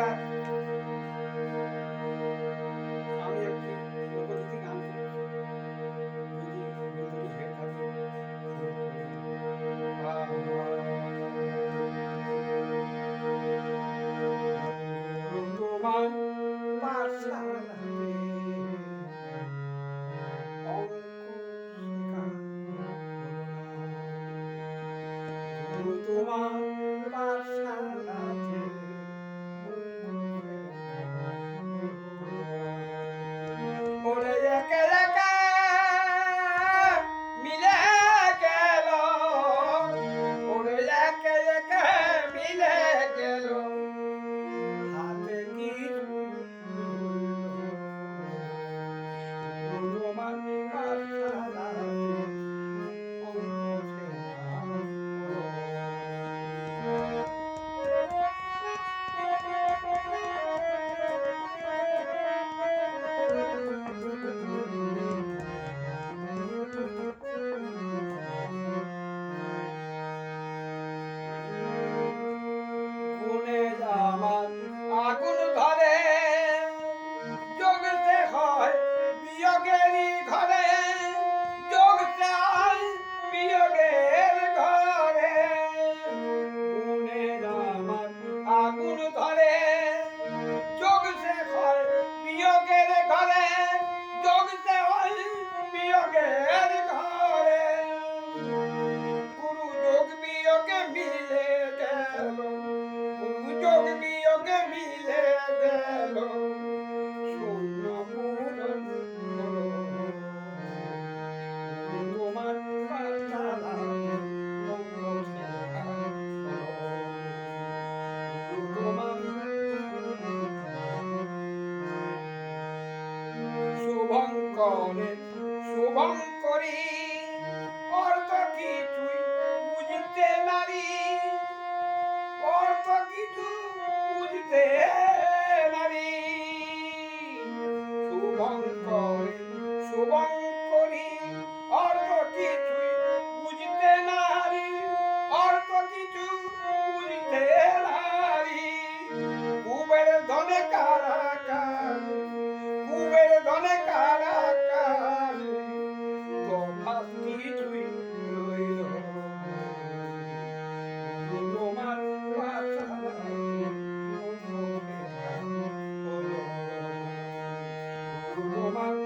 নমস্কার আমি একটি লোকগীতি গান যদি বন্ধুটি হয়ে থাকে তোমার না। তোমার পাঠশালাতে আগুন ধরে শুভঙ্করে শুভঙ্করী অর্থ কিছুই বুঝতে নারী, অর্থ কিছু বুঝতে নারী। শুভঙ্করে শুভঙ্করী অর্থ কিছুই বুঝতে নারী, অর্থ কিছু বুঝতে নারী। কুবের ধনে কারাকার তোমার